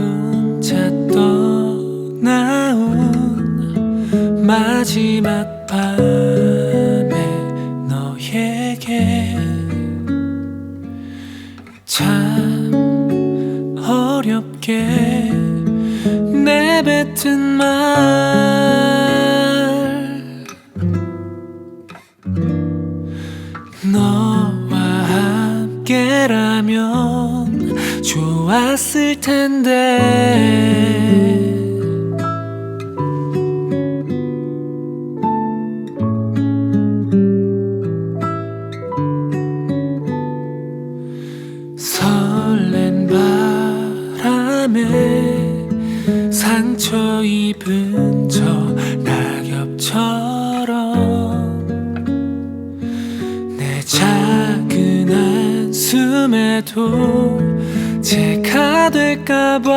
혼자 떠나온 마지막 밤에 너에게. 참 어렵게 내뱉은 말. 너와 함께라면 좋았을 텐데. 설렌 바람에 상처 입은 저 낙엽처럼 내 작은 한숨에도 제가 될까봐.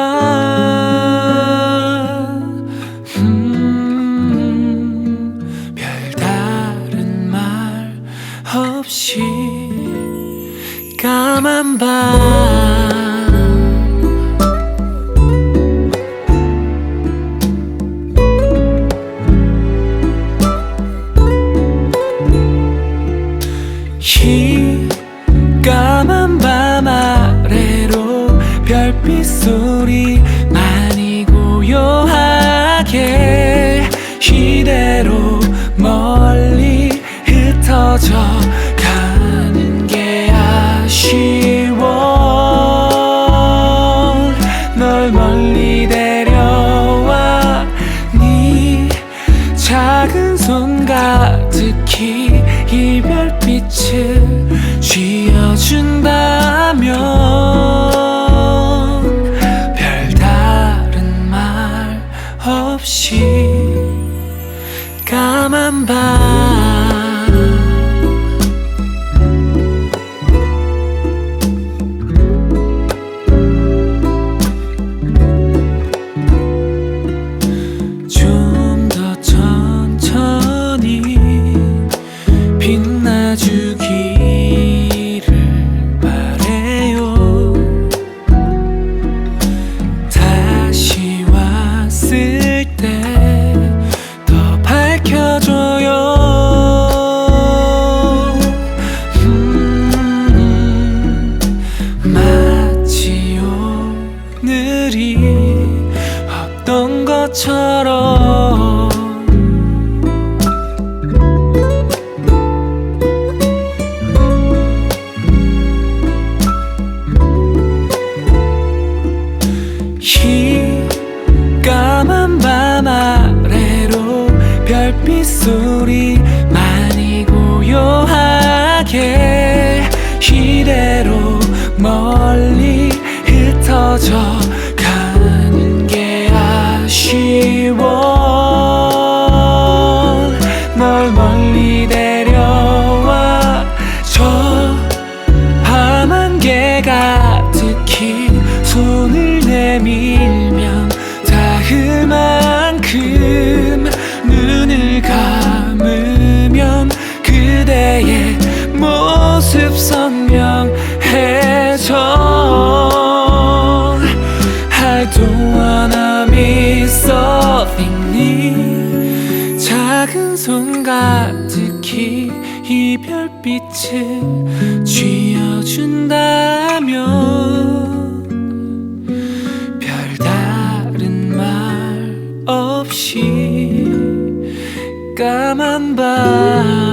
음, 별다른 말 없이 까만 밤이 가는 게 아쉬워. 널 멀리 데려와. 네 작은 손 가득히 이별빛을 쥐어준다면 밝혀줘요. 음, 마치 오늘이 없던 것처럼. 이 까만 밤 아래로 별빛 소리만이 고요하게 이대로 멀리 흩어져 가는 게 아쉬워. 널 멀리 데려와 저 밤한 개 가득히 손을 내밀 가득히 이 별빛을 쥐어준다면 별다른 말 없이 까만 밤